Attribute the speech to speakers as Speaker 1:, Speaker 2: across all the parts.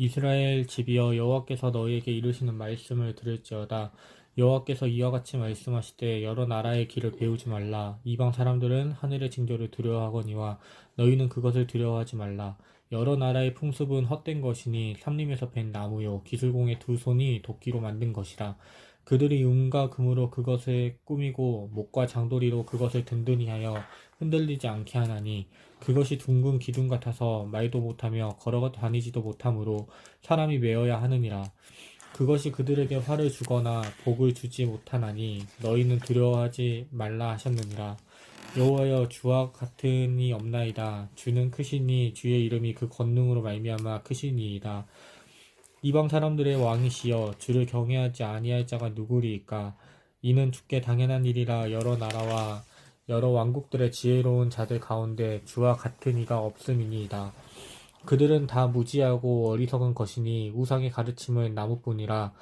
Speaker 1: 이스라엘 집이여 여호와께서 너희에게 이르시는 말씀을 들을지어다. 여호와께서 이와 같이 말씀하시되 여러 나라의 길을 배우지 말라. 이방 사람들은 하늘의 징조를 두려워하거니와 너희는 그것을 두려워하지 말라. 여러 나라의 풍습은 헛된 것이니 삼림에서 벤 나무요 기술공의 두 손이 도끼로 만든 것이라. 그들이 은과 금으로 그것을 꾸미고 목과 장도리로 그것을 든든히 하여 흔들리지 않게 하나니 그것이 둥근 기둥 같아서 말도 못하며 걸어 다니지도 못하므로 사람이 메어야 하느니라. 그것이 그들에게 화를 주거나 복을 주지 못하나니 너희는 두려워하지 말라 하셨느니라. 여호와여 주와 같으니 없나이다. 주는 크시니 주의 이름이 그 권능으로 말미암아 크시니이다. 이방 사람들의 왕이시여 주를 경외하지 아니할 자가 누구리이까? 이는 주께 당연한 일이라 여러 나라와 여러 왕국들의 지혜로운 자들 가운데 주와 같은 이가 없음이니이다. 그들은 다 무지하고 어리석은 것이니 우상의 가르침은 나무뿐이라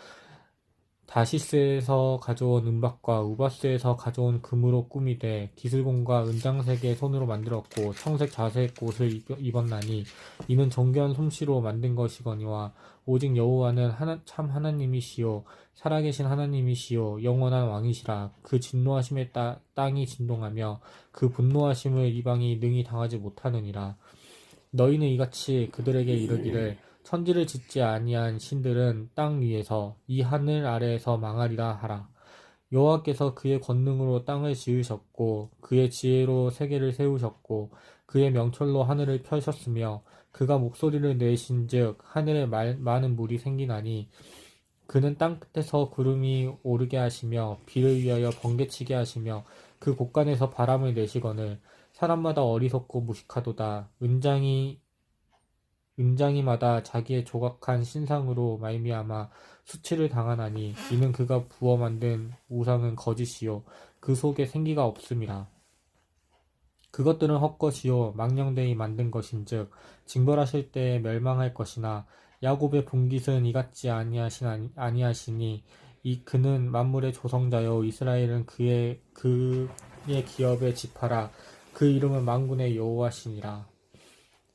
Speaker 1: 다시스에서 가져온 은박과 우바스에서 가져온 금으로 꾸미되 기슬공과 은장색의 손으로 만들었고 청색 자색 옷을 입- 입었나니 이는 정교한 솜씨로 만든 것이거니와 오직 여호와는 하나, 참 하나님이시요 살아계신 하나님이시요 영원한 왕이시라. 그 진노하심에 따, 땅이 진동하며 그 분노하심을 이방이 능히 당하지 못하느니라. 너희는 이같이 그들에게 이르기를 천지를 짓지 아니한 신들은 땅 위에서 이 하늘 아래에서 망하리라 하라. 여호와께서 그의 권능으로 땅을 지으셨고 그의 지혜로 세계를 세우셨고 그의 명철로 하늘을 펴셨으며 그가 목소리를 내신즉 하늘에 말- 많은 물이 생기나니 그는 땅 끝에서 구름이 오르게 하시며 비를 위하여 번개치게 하시며 그 곳간에서 바람을 내시거늘 사람마다 어리석고 무식하도다 은장이 은장이마다 자기의 조각한 신상으로 말미암아 수치를 당하나니 이는 그가 부어 만든 우상은 거짓이요. 그 속에 생기가 없음이라. 그것들은 헛것이요. 망령되이 만든 것인즉 징벌하실 때에 멸망할 것이나 야곱의 분깃은 이같지 아니하신 아니하시니 이 그는 만물의 조성자요. 이스라엘은 그의 그의 기업의 지파라. 그 이름은 만군의 여호와시니라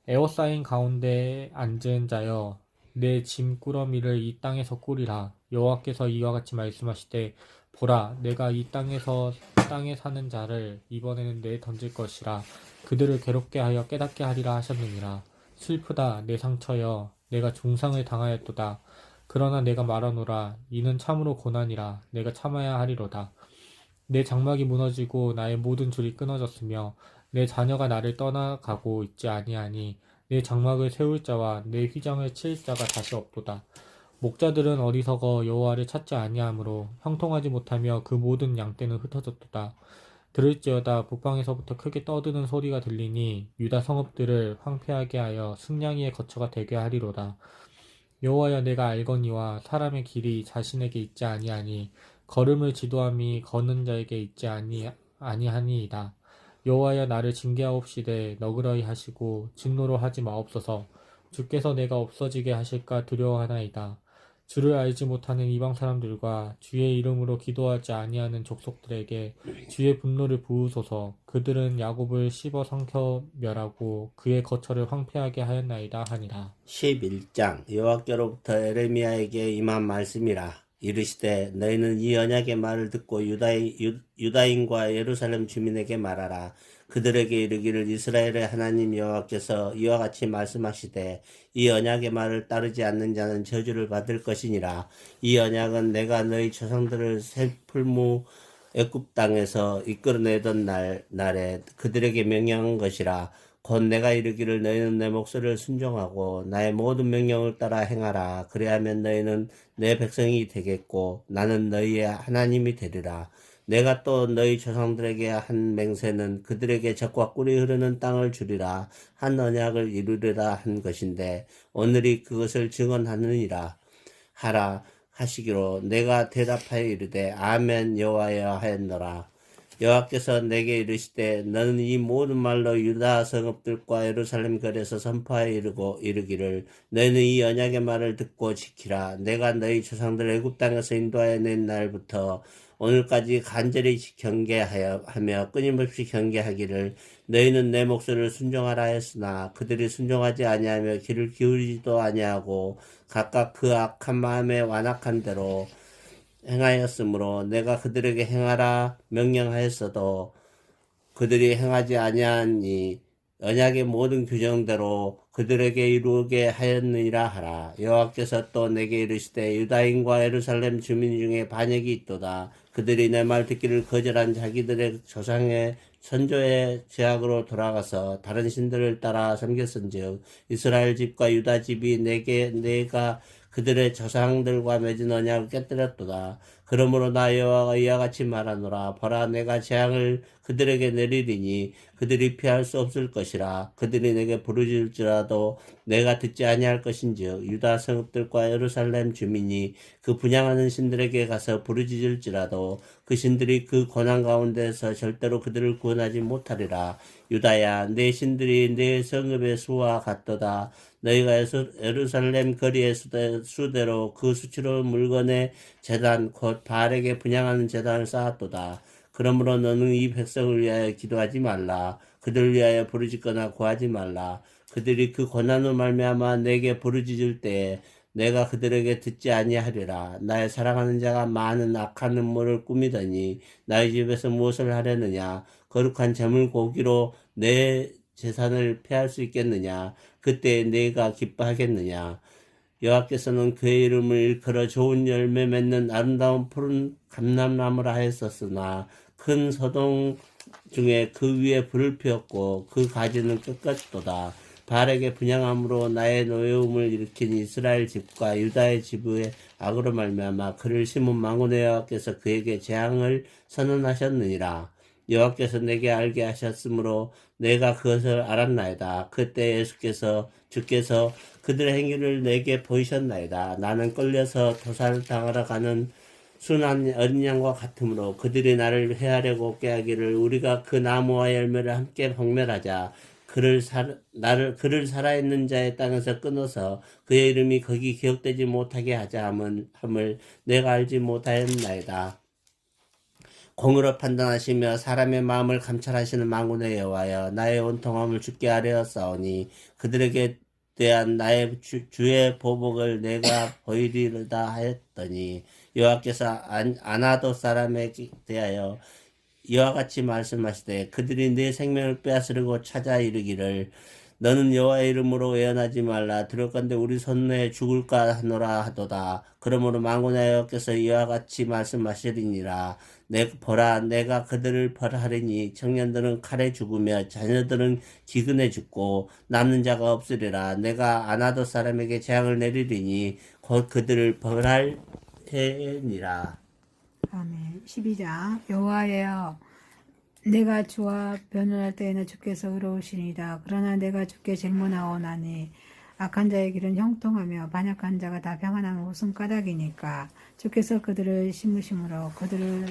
Speaker 1: 에워싸인 가운데 앉은 자여 내 짐 꾸러미를 이 땅에서 꾸리라. 여호와께서 이와 같이 말씀하시되 보라 내가 이 땅에서 땅에 사는 자를 이번에는 내 던질 것이라. 그들을 괴롭게 하여 깨닫게 하리라 하셨느니라. 슬프다 내 상처여. 내가 중상을 당하였도다. 그러나 내가 말하노라. 이는 참으로 고난이라. 내가 참아야 하리로다. 내 장막이 무너지고 나의 모든 줄이 끊어졌으며 내 자녀가 나를 떠나가고 있지 아니하니 내 장막을 세울 자와 내 휘장을 칠 자가 다시 없도다. 목자들은 어리석어 여호와를 찾지 아니하므로 형통하지 못하며 그 모든 양떼는 흩어졌도다. 들을지어다 북방에서부터 크게 떠드는 소리가 들리니 유다 성읍들을 황폐하게 하여 승냥이의 거처가 되게 하리로다. 여호와여 내가 알거니와 사람의 길이 자신에게 있지 아니하니 걸음을 지도함이 걷는 자에게 있지 아니 아니하니이다. 여호와여 나를 징계하옵시되 너그러이 하시고 진노로 하지 마옵소서. 주께서 내가 없어지게 하실까 두려워하나이다. 주를 알지 못하는 이방 사람들과 주의 이름으로 기도하지 아니하는 족속들에게 주의 분노를 부으소서. 그들은 야곱을 씹어 삼켜 멸하고 그의 거처를 황폐하게 하였나이다 하니라.
Speaker 2: 11장 여호와께로부터 에레미야에게 임한 말씀이라 이르시되 너희는 이 언약의 말을 듣고 유다인, 유, 유다인과 예루살렘 주민에게 말하라. 그들에게 이르기를 이스라엘의 하나님 여호와께서 이와 같이 말씀하시되 이 언약의 말을 따르지 않는 자는 저주를 받을 것이니라. 이 언약은 내가 너희 조상들을 셀풀무 애굽 땅에서 이끌어내던 날 날에 그들에게 명령한 것이라 곧 내가 이르기를 너희는 내 목소리를 순종하고 나의 모든 명령을 따라 행하라. 그래야면 너희는 내 백성이 되겠고 나는 너희의 하나님이 되리라. 내가 또 너희 조상들에게 한 맹세는 그들에게 적과 꿀이 흐르는 땅을 주리라. 한 언약을 이루리라 한 것인데 오늘이 그것을 증언하느니라. 하라 하시기로 내가 대답하여 이르되 아멘 여호와여 하였노라. 여호와께서 내게 이르시되 너는 이 모든 말로 유다 성읍들과 예루살렘 거리에서 선포하여 이르고 이르기를 너희는 이 언약의 말을 듣고 지키라. 내가 너희 조상들 애굽 땅에서 인도하여 낸 날부터 오늘까지 간절히 경계하여 하며 끊임없이 경계하기를 너희는 내 목소리를 순종하라 했으나 그들이 순종하지 아니하며 귀를 기울이지도 아니하고 각각 그 악한 마음에 완악한 대로 행하였으므로 내가 그들에게 행하라 명령하였어도 그들이 행하지 아니하니 언약의 모든 규정대로 그들에게 이루게 하였느니라 하라. 여호와께서 또 내게 이르시되 유다인과 예루살렘 주민 중에 반역이 있도다. 그들이 내 말 듣기를 거절한 자기들의 조상의 선조의 제약으로 돌아가서 다른 신들을 따라 섬겼은즉 이스라엘 집과 유다 집이 내게 내가 그들의 조상들과 맺은 언약을 깨뜨렸도다. 그러므로 나 여호와가 이와 같이 말하노라. 보라 내가 재앙을 그들에게 내리리니 그들이 피할 수 없을 것이라. 그들이 내게 부르짖을지라도 내가 듣지 아니할 것인즉 유다 성읍들과 예루살렘 주민이 그 분양하는 신들에게 가서 부르짖을지라도 그 신들이 그 고난 가운데서 절대로 그들을 구원하지 못하리라. 유다야 내 신들이 내 성읍의 수와 같도다. 너희가 예루살렘 수대, 수대로 그 수치로운 물건의 재단 곧 바알에게 분양하는 재단을 쌓았도다. 그러므로 너는 이 백성을 위하여 기도하지 말라. 그들을 위하여 부르짖거나 구하지 말라. 그들이 그 고난으로 말미암아 내게 부르짖을 때에 내가 그들에게 듣지 아니하리라. 나의 사랑하는 자가 많은 악한 음모를 꾸미더니 나의 집에서 무엇을 하려느냐? 거룩한 재물 고기로 내 재산을 패할 수 있겠느냐? 그때 내가 기뻐하겠느냐? 여호와께서는 그의 이름을 일컬어 좋은 열매 맺는 아름다운 푸른 감람나무라 하였었으나 큰 서동 중에 그 위에 불을 피웠고 그 가지는 끝까지도다. 바알에게 분양함으로 나의 노여움을 일으킨 이스라엘 집과 유다의 지부의 악으로 말미암아 그를 심은 망군의 여호와께서 그에게 재앙을 선언하셨느니라. 여호와께서 내게 알게 하셨으므로 내가 그것을 알았나이다. 그때 예수께서 주께서 그들의 행위를 내게 보이셨나이다. 나는 끌려서 도살을 당하러 가는 순한 어린 양과 같으므로 그들이 나를 해하려고 깨하기를 우리가 그 나무와 열매를 함께 박멸하자. 그를 살 나를 그를 살아있는 자의 땅에서 끊어서 그의 이름이 거기 기억되지 못하게 하자 함을, 함을 내가 알지 못하였나이다. 공으로 판단하시며 사람의 마음을 감찰하시는 망군의 여호와여 나의 온통함을 죽게 하려었사오니 그들에게 대한 나의 주, 주의 보복을 내가 보이리다 하였더니 여호와께서 안, 아나도 사람에게 대하여 이와 같이 말씀하시되 그들이 내 생명을 빼앗으려고 찾아 이르기를 너는 여호와의 이름으로 예언하지 말라. 들을건데 우리 손에 죽을까 하노라 하도다. 그러므로 망군의 여호와께서 이와 같이 말씀하시리니라 내 보라 내가 그들을 벌하리니 청년들은 칼에 죽으며 자녀들은 기근에 죽고 남는 자가 없으리라 내가 아나도 사람에게 재앙을 내리리니 곧 그들을 벌할 해니라
Speaker 3: 아멘. 12장 여호와여 내가 주와 변론할 때에는 주께서 의로우시니이다. 그러나 내가 주께 질문하오나니 악한 자의 길은 형통하며 반역한 자가 다 평안하면 무슨 까닭이니까 주께서 그들을 심으심으로 그들을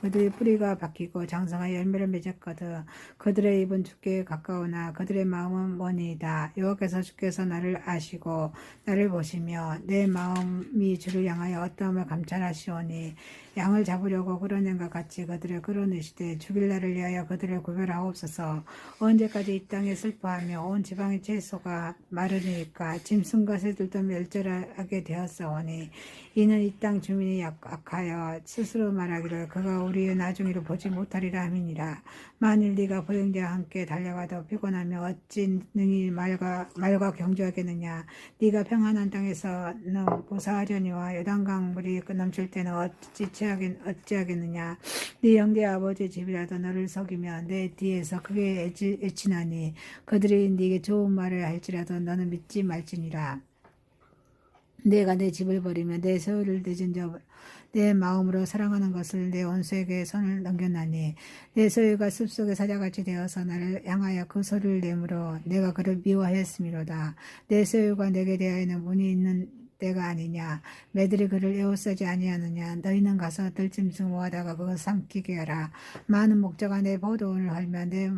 Speaker 3: 그들의 뿌리가 바뀌고 장성하여 열매를 맺었거든. 그들의 입은 주께 가까우나 그들의 마음은 머니이다. 여호와께서 주께서 나를 아시고 나를 보시며 내 마음이 주를 향하여 어떠함을 감찰하시오니 양을 잡으려고 것 같이 그들을 끌어내시되 죽일 날을 위하여 그들을 구별하옵소서 언제까지 이 땅에 슬퍼하며 온 지방의 채소가 마르니까 짐승과 새들도 멸절하게 되었사오니 이는 이 땅 주민이 약- 악하여 스스로 말하기를 그가 우리의 나중이를 보지 못하리라 함이니라. 만일 네가 보행자와 함께 달려가도 피곤하며 어찌 능히 말과 말과 경주하겠느냐? 네가 평안한 땅에서는 보사하려니와 요단강 물이 넘칠 때는 어찌 취하겠 어찌하겠느냐. 네 형제 아버지 집이라도 너를 속이며 내 뒤에서 크게 애치, 애치나니 그들이 네게 좋은 말을 할지라도 너는 믿지 말지니라. 내가 내 집을 버리며 내 소유를 내준 자내 마음으로 사랑하는 것을 내 원수에게 손을 넘겼나니 내 소유가 숲속의 사자같이 되어서 나를 향하여 그 소리를 내므로 내가 그를 미워하였음이로다. 내 소유가 내게 대하여는 문이 있는 때가 아니냐 매들이 그를 에워싸지 아니하느냐 너희는 가서 들짐승 모아다가 그것 삼키게 하라 많은 목자가 내 포도원을 헐며 내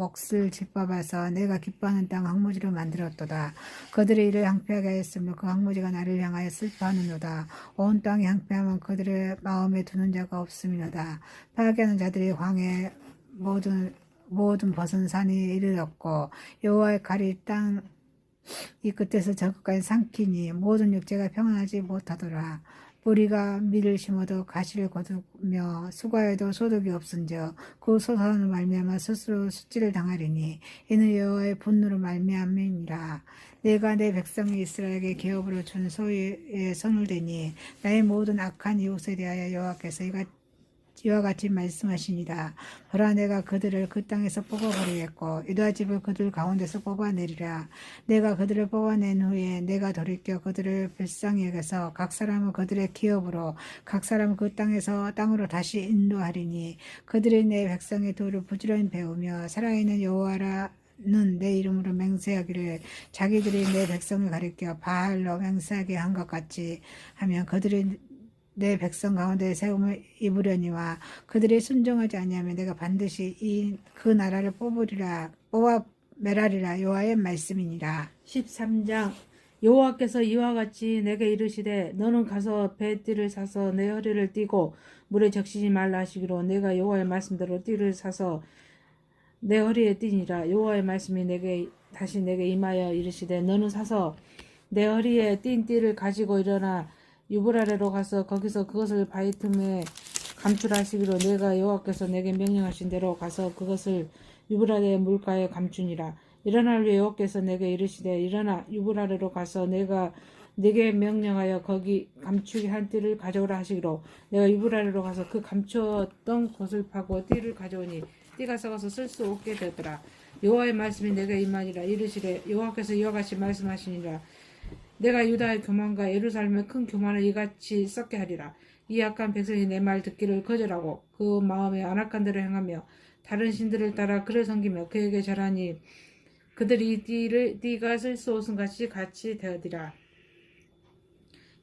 Speaker 3: 몫을 짓밟아서 내가 기뻐하는 땅 황무지로 만들었도다. 그들의 일을 항폐하게 하였으므로 그 황무지가 나를 향하여 슬퍼하느노다. 온 땅이 항폐하면 그들의 마음에 두는 자가 없음이로다. 파괴하는 자들이 황해 모든 모든 벗은 산이 이르렀고 여호와의 칼이 땅 이 끝에서 저 끝까지 삼키니 모든 육체가 평안하지 못하더라. 뿌리가 밀을 심어도 가시를 거두며 수가에도 소득이 없은즉 그 소산을 말미암아 스스로 수치를 당하리니 이는 여호와의 분노로 말미암이니라. 내가 내 백성이 이스라엘에게 개업으로 준 소유에 손을 대니 나의 모든 악한 이웃에 대하여 여호와께서 이가 이 와 같이 말씀하시니라. 보라 내가 그들을 그 땅에서 뽑아버리겠고 유다 집을 그들 가운데서 뽑아내리라. 내가 그들을 뽑아낸 후에 내가 돌이켜 그들을 여겨서 각 사람은 그들의 기업으로 각 사람은 그 땅에서 땅으로 다시 인도하리니 그들이 내 백성의 도를 부지런히 배우며 살아있는 여호와라 는내 이름으로 맹세하기를 자기들이 내 백성을 가리켜 바알로 맹세하게 한 것 같이 하면 그들이 내 백성 가운데 세움을 입으려니와 그들이 순종하지 아니하면 내가 반드시 이 그 나라를 뽑으리라 뽑아 메라리라. 여호와의 말씀이니라.
Speaker 4: 13장 여호와께서 이와 같이 내게 이르시되 너는 가서 배띠를 사서 내 허리를 띠고 물에 적시지 말라 하시기로 내가 여호와의 말씀대로 띠를 사서 내 허리에 띠니라. 여호와의 말씀이 내게 다시 내게 임하여 이르시되 너는 사서 내 허리에 띈 띠를 가지고 일어나 유브라레로 가서 거기서 그것을 바위 틈에 감출하시기로 내가 여호와께서 내게 명령하신 대로 가서 그것을 유브라레 물가에 감추니라. 일어날 때 여호와께서 내게 이르시되 일어나 유브라레로 가서 내가 내게 명령하여 거기 감추기 한 띠를 가져오라 하시기로. 내가 유브라레로 가서 그 감추었던 곳을 파고 띠를 가져오니 띠가 썩어서 쓸 수 없게 되더라. 여호와의 말씀이 내게 임하니라. 이르시되 여호와께서 이와 같이 말씀하시니라 내가 유다의 교만과 예루살렘의 큰 교만을 이같이 썩게 하리라 이 악한 백성이 내 말 듣기를 거절하고 그 마음에 안악한 대로 행하며 다른 신들을 따라 그를 섬기며 그에게 절하니 그들이 이 띠를 띠가 쓸수 없음 같이 같이 되어디라.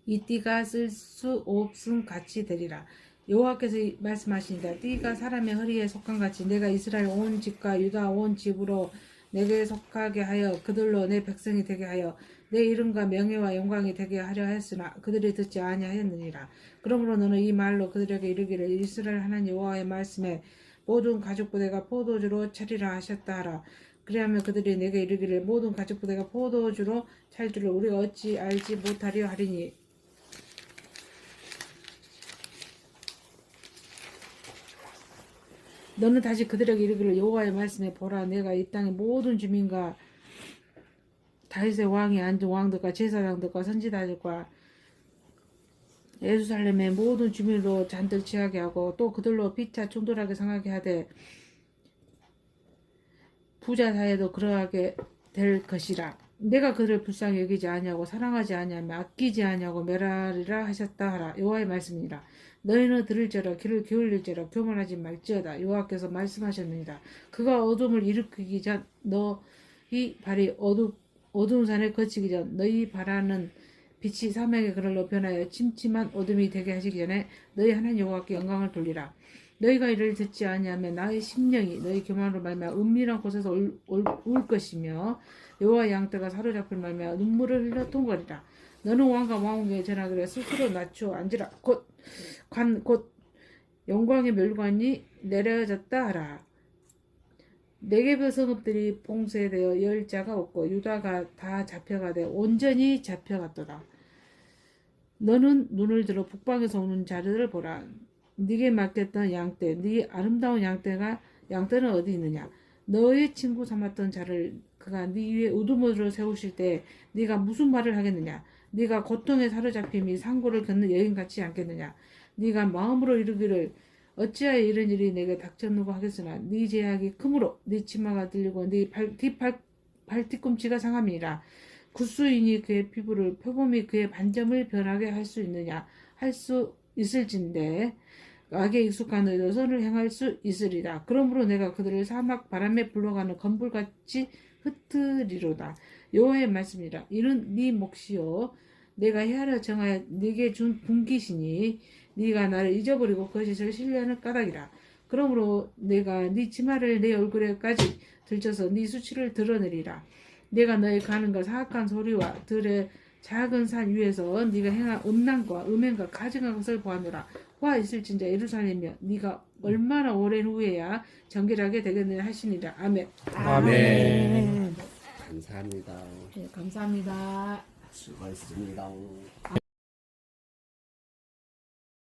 Speaker 4: 이 띠가 쓸 수 없음 같이 되리라. 여호와께서 말씀하시니라. 띠가 사람의 허리에 속한 같이 내가 이스라엘 온 집과 유다 온 집으로 내게 속하게 하여 그들로 내 백성이 되게 하여 내 이름과 명예와 영광이 되게 하려 했으나 그들이 듣지 아니하였느니라. 그러므로 너는 이 말로 그들에게 이르기를 이스라엘 하나님 여호와의 말씀에 모든 가죽 부대가 포도주로 차리라 하셨다 하라. 그리하면 그들이 내게 이르기를 모든 가죽 부대가 포도주로 찰 줄을 우리가 어찌 알지 못하리요 하리니 너는 다시 그들에게 이르기를 여호와의 말씀에 보라 내가 이 땅의 모든 주민과 다윗의 왕이 앉은 왕들과 제사장들과 선지자들과 예루살렘의 모든 주민으로 잔뜩 취하게 하고 또 그들로 피차 충돌하게 상하게 하되 부자 사이에도 그러하게 될 것이라. 내가 그를 불쌍히 여기지 아니하고 사랑하지 아니하며 아끼지 아니하고 멸하리라 하셨다 하라. 여호와의 말씀이니라. 너희는 들을지어다 귀를 기울일지어다 교만하지 말지어다. 여호와께서 말씀하셨느니라. 그가 어둠을 일으키기 전 너희 발이 어두, 어두운 산에 거치기 전 너희 바라는 빛이 사명의 그늘로 변하여 침침한 어둠이 되게 하시기 전에 너희 하나님 여호와께 영광을 돌리라. 너희가 이를 듣지 아니하면 나의 심령이 너희 교만으로 말미암아 은밀한 곳에서 울, 울, 울 것이며 여호와의 양떼가 사로잡힐 말미암아 눈물을 흘려 통거리라. 너는 왕과 왕후에 전하기를 스스로 낮추어 앉으라. 곧관곧 영광의 멸관이 내려졌다 하라 네개의 성읍들이 봉쇄되어 열 자가 없고 유다가 다 잡혀가되 온전히 잡혀갔도다. 너는 눈을 들어 북방에서 오는 자들을 보라. 네게 맡겼던 양떼 네 아름다운 양떼가 양떼는 어디 있느냐? 너의 친구 삼았던 자를 그가 네 위에 우두머리를 세우실 때 네가 무슨 말을 하겠느냐? 네가 고통에 사로잡힘이 상고를 겪는 여인 같지 않겠느냐? 네가 마음으로 이르기를 어찌하여 이런 일이 내게 닥쳤는고 하겠으나 네 제약이 크므로 네 치마가 들리고 네 발, 뒷발, 발뒤꿈치가 상함이니라. 구수인이 그의 피부를 표범이 그의 반점을 변하게 할 수 있느냐? 할 수 있을진데 악에 익숙한 너희도 선을 행할 수 있으리라. 그러므로 내가 그들을 사막 바람에 불러가는 건불같이 흩으리로다. 여호와의 말씀이라. 이는 네 몫이요. 내가 헤아려 정하여 네게 준 분깃이니 네가 나를 잊어버리고 거짓을 신뢰하는 까닭이라. 그러므로 내가 네 치마를 내 얼굴에까지 들쳐서 네 수치를 드러내리라. 내가 너의 가는 것 사악한 소리와 들의 작은 산 위에서 네가 행한 음란과 음행과 가증한 것을 보았노라. 화 있을진자 예루살렘이여 네가 얼마나 오랜 후에야 정결하게 되겠느냐 하시니라. 아멘.
Speaker 1: 아멘.
Speaker 2: 감사합니다.
Speaker 4: 네, 감사합니다.
Speaker 2: 수고했습니다.